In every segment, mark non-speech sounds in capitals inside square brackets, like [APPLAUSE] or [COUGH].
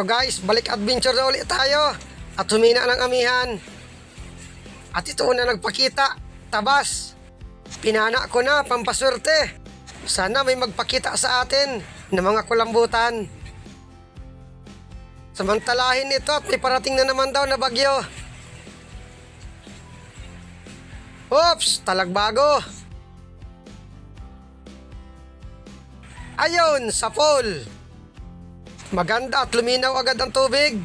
Ito guys, balik adventure na ulit tayo. At humina ng amihan. At ito na nagpakita. Tabas. Pinana ko na, pampaswerte. Sana may magpakita sa atin ng mga kulambutan. Samantalahin ito at may parating na naman daw na bagyo. Oops, talagbago. Ayon, sa pool. Maganda at luminaw agad ang tubig.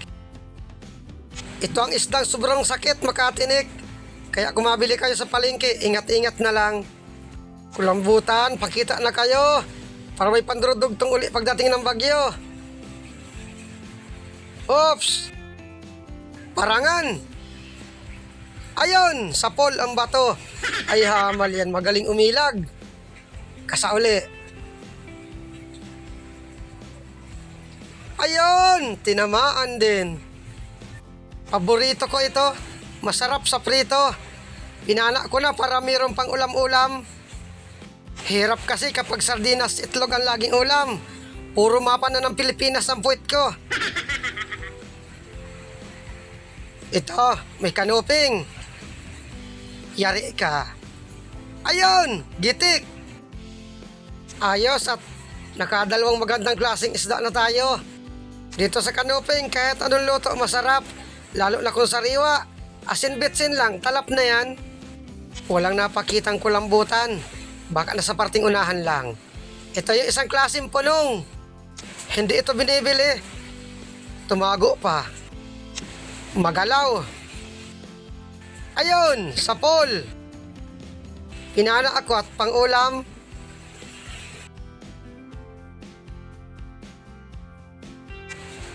Ito ang isdang sobrang sakit makatinik. Kaya kung mabili kayo sa palengke, ingat-ingat na lang. Kulambutan, pakita na kayo. Para may pandurudugtong uli pagdating ng bagyo. Oops! Parangan! Ayon, sa pol ang bato. Ay hamal yan, magaling umilag. Kasauli. Ayon, tinamaan din. Paborito ko ito. Masarap sa prito. Pinana ko na para mayroon pang ulam-ulam. Hirap kasi kapag sardinas itlog ang laging ulam. Puro mapa na ng Pilipinas ang puwit ko. Ito, may kanuping. Yari ka. Ayon, gitik. Ayos at nakadalawang magandang klaseng isda na tayo. Dito sa kanuping, kahit anong luto masarap. Lalo na kung sariwa. Asin bitsin lang, talap na yan. Walang napakitang kulambutan. Baka nasa parting unahan lang. Ito yung isang klaseng punong. Hindi ito binibili. Tumago pa. Magalaw. Ayun, sa pool. Pinana ako at pangulam.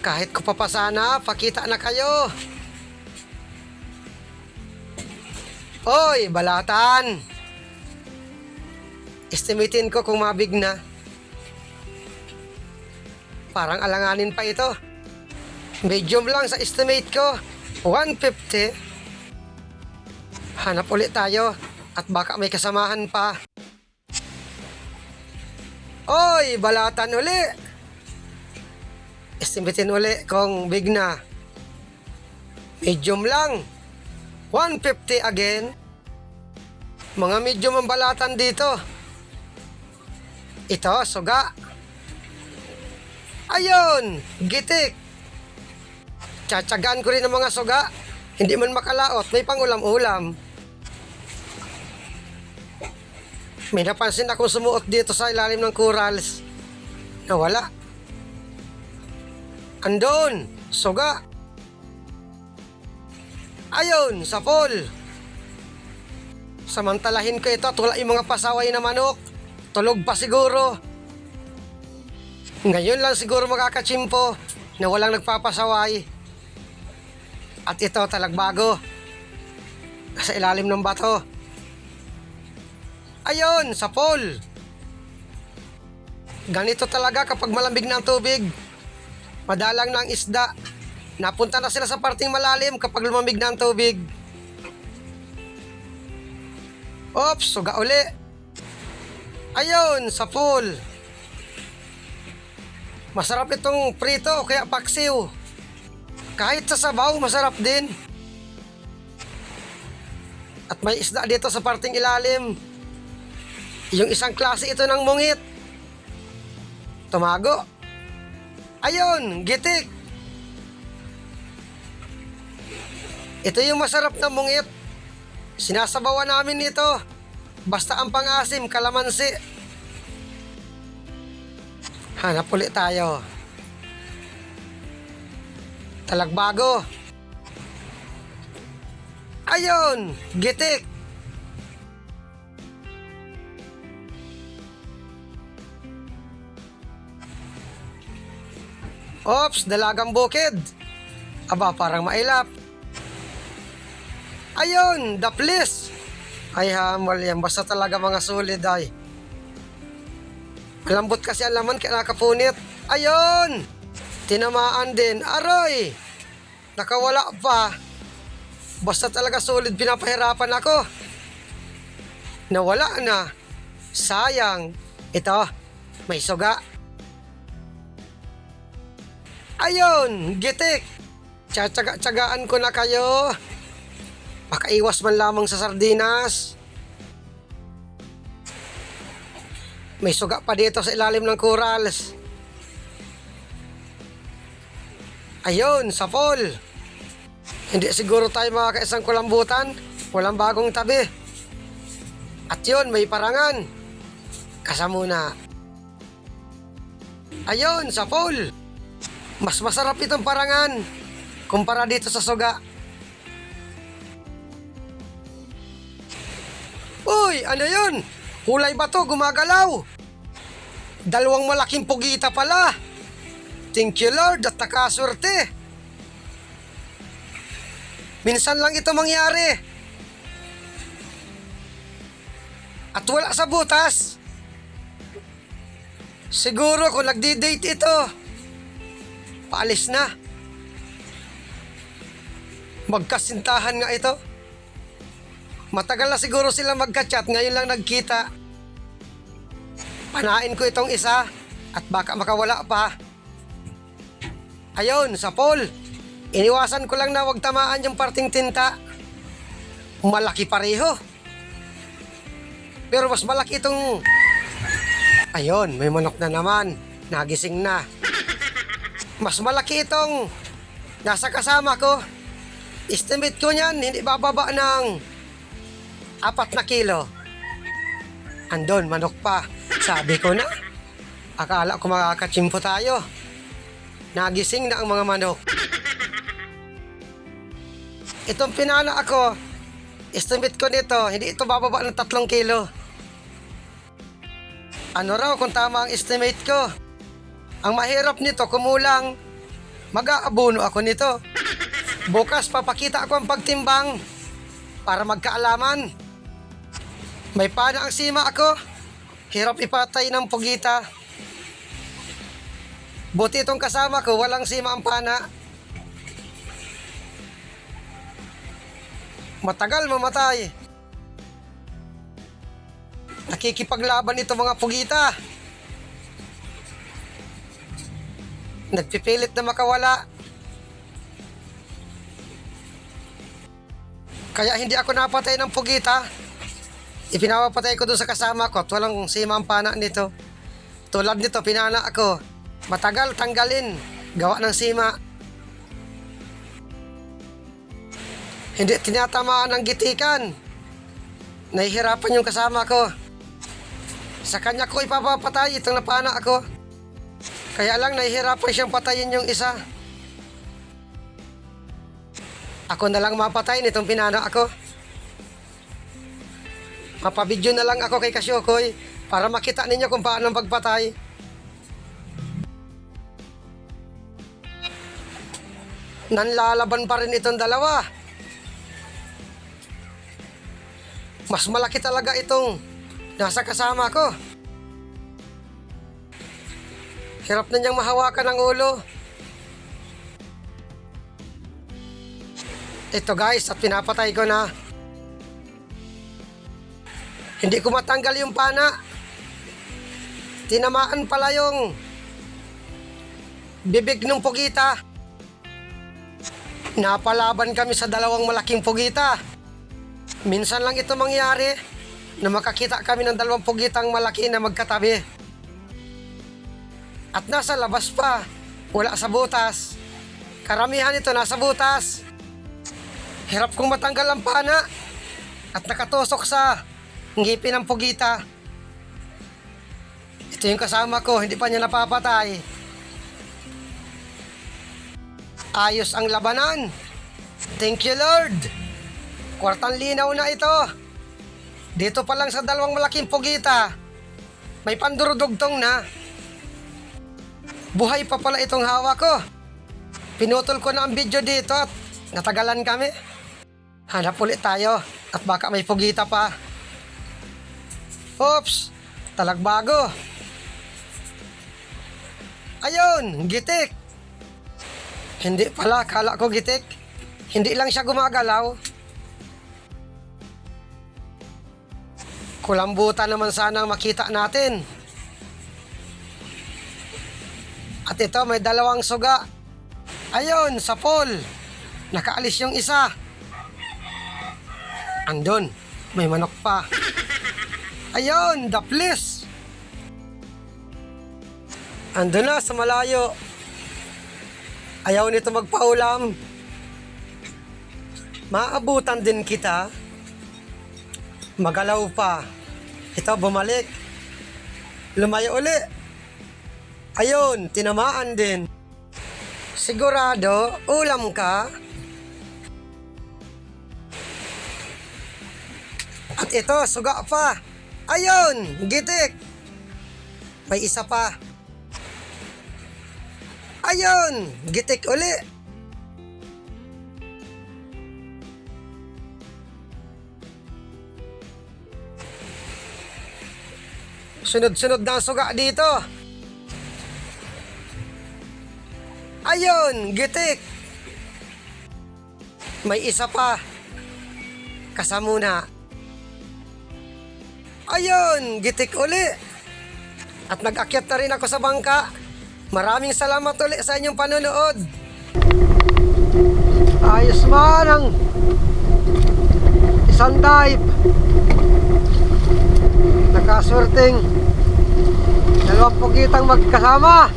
Kahit ko pa pa sana, pakita na kayo. Oy, balatan. Estimatein ko kung mabig na. Parang alanganin pa ito. Medium lang sa estimate ko. 150. Hanap ulit tayo at baka may kasamahan pa. Oy, balatan uli. Estimatein uli kung big na. Medium lang. 150 again. Mga medium ang balatan dito. Ito, suga. Ayun, gitik. Tsatsagaan ko rin ang mga suga. Hindi man makalaot, may pangulam-ulam. May napansin akong sumuot dito sa ilalim ng corals. Nawala. Andon, suga. Ayun, sa pool. Samantalahin ko ito at wala yung mga pasaway na manok. Tulog pa siguro. Ngayon lang siguro makakachimpo na walang nagpapasaway. At ito talagbago. Sa ilalim ng bato. Ayun, sa pool. Ganito talaga kapag malambig na ang tubig. Madalang na ang isda. Napunta na sila sa parting malalim kapag lumamig na ang tubig. Ops, suga uli. Ayun, sa pool. Masarap itong prito kaya paksiw. Kahit sa sabaw, masarap din. At may isda dito sa parting ilalim. Yung isang klase ito ng mungit. Tumago. Ayun, gitik. Ito yung masarap na mungit. Sinasabawan namin ito. Basta ang pangasim, kalamansi. Hanap ulit tayo. Talagbago. Ayun, gitik. Ops, dalagang bukid. Aba, parang mailap. Ayun, the police. Ay hamal yan, basta talaga mga solid ay. Malambot kasi ang laman kaya nakapunit. Ayun! Tinamaan din. Aroy! Nakawala pa. Basta talaga solid pinapahirapan ako. Nawala na. Sayang. Ito, may suga. Ayun, gitik. Tsatsaga-tsagaan ko na kayo. Makaiwas man lamang sa sardinas. May suga pa dito sa ilalim ng corals. Ayun, sa fall. Hindi siguro tayo makakaisang kulambutan. Walang bagong tabi. At yun, may parangan. Kasa muna. Ayun, sa fall. Mas masarap itong parangan kumpara dito sa suga. Uy, ano yun? Kulay ba to? Gumagalaw. Dalawang malaking pugita pala. Thank you Lord at nakaswerte. Minsan lang ito mangyari. At wala sa butas. Siguro kung nagdi-date ito, paalis na. Magkasintahan nga ito. Matagal na siguro sila magka-chat, ngayon lang nagkita. Panain ko itong isa at baka makawala pa. Ayun, sa Paul. Iniwasan ko lang na wag tamaan yung parting tinta. Malaki pareho. Pero mas malaki itong... Ayun, may manok na naman. Nagising na. Mas malaki itong nasa kasama ko. Estimate ko niyan, hindi bababa ng apat na kilo. Andon, manok pa. Sabi ko na. Akala ko makakachimpo tayo. Nagising na ang mga manok. Itong pinana ako, estimate ko nito, hindi ito bababa ng tatlong kilo. Ano raw kung tama ang estimate ko? Ang mahirap nito, kumulang, mag-aabono ako nito. Bukas papakita ako ang pagtimbang para magkaalaman. May pana ang sima ako. Hirap ipatay ng pugita. Buti itong kasama ko, walang sima ang pana. Matagal mamatay. Nakikipaglaban ito mga pugita. Nagpipilit na makawala. Kaya hindi ako napatay ng pugita. Ipinapatay ko doon sa kasama ko at walang sima pana nito. Tulad nito, pinana ako. Matagal tanggalin. Gawa ng sima. Hindi tinatamaan ng gitikan. Nahihirapan yung kasama ko. Sa kanya ko ipapapatay itong napana ako. Kaya lang nahihirapan siyang patayin yung isa. Ako na lang mapatay nitong pinana ako. Mapabidyo na lang ako kay Kasyokoy para makita ninyo kung paano ang pagpatay. Nanlalaban pa rin itong dalawa. Mas malaki talaga itong nasa kasama ko. Hirap na niyang mahawakan ang ulo. Ito guys, at pinapatay ko na. Hindi ko matanggal yung pana. Tinamaan pala yung bibig ng pugita. Napalaban kami sa dalawang malaking pugita. Minsan lang ito mangyari na makakita kami ng dalawang pugitang malaki na magkatabi. At nasa labas pa, wala sa butas. Karamihan ito nasa butas. Hirap kong matanggal ang pana at nakatusok sa ngipin ng pugita. Ito yung kasama ko, hindi pa niya napapatay. Ayos ang labanan. Thank you Lord. Kwartang linaw na ito. Dito pa lang sa dalawang malaking pugita, may pandurudugtong na. Buhay pa pala itong hawak ko. Pinutol ko na ang video dito at natagalan kami. Hanap ulit tayo at baka may pugita pa. Oops! Talagbago. Ayun! Gitik! Hindi pala, kala ko gitik. Hindi lang siya gumagalaw. Kulambutan naman sana makita natin. At ito, may dalawang suga. Ayun, sa pool. Nakaalis yung isa. Andun, may manok pa. Ayun, the police. Andun na sa malayo. Ayaw nito magpaulam. Maabutan din kita. Magalaw pa. Ito bumalik. Lumayo uli. Ayun, tinamaan din. Sigurado, ulam ka. At ito, suga pa. Ayun, gitik. May isa pa. Ayun, gitik uli. Sunod-sunod na suga dito. Ayun, gitik. May isa pa. Kasamuna. Ayun, gitik uli. At nag-akyat na rin ako sa bangka. Maraming salamat uli sa inyong panonood. Ayos man ang isang dive. Nakaswerteng dalawang pugitang magkasama.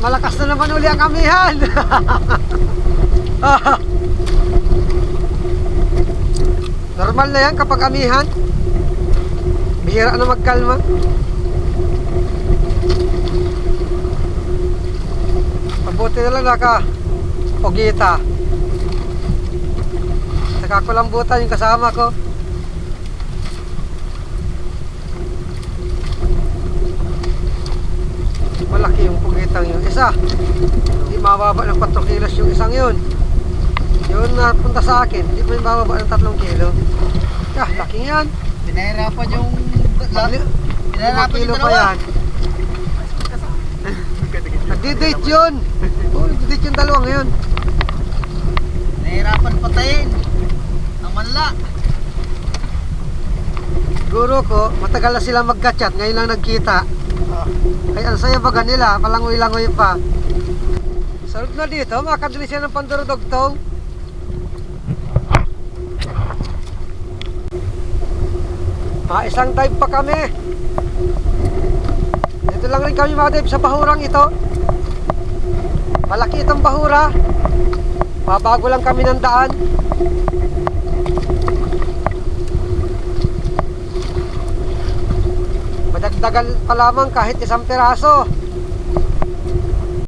Malakas na naman uli ang amihan. [LAUGHS] Normal na yan kapag amihan. Bihira na magkalma. Mabuti na lang naka pugita. Nakakulambutan yung kasama ko. Malaki yung pugitang yung isa. Hindi mababa ng 4 kilos yung isang yun. Yun na punta sa akin, hindi pa yung bababa ng 3 kilo. Kah, laki yan. Pinahirapan yung... Pinahirapan yung dalawa. yan. Nagdi-date yun. Oo, nagdi-date yung dalawang yun. Nahirapan patayin. Ang manla. Guro ko, matagal na sila magka-chat, ngayon lang nagkita. Kaya ang saya baga nila, palangoy-langoy pa. Sarap na dito, makakabili siya ng pandurudogtong. Ah, isang dive pa kami. Dito lang rin kami mga sa bahurang ito. Malaki itong bahura. Mabago lang kami ng daan. Madagdagan pa lamang kahit isang piraso.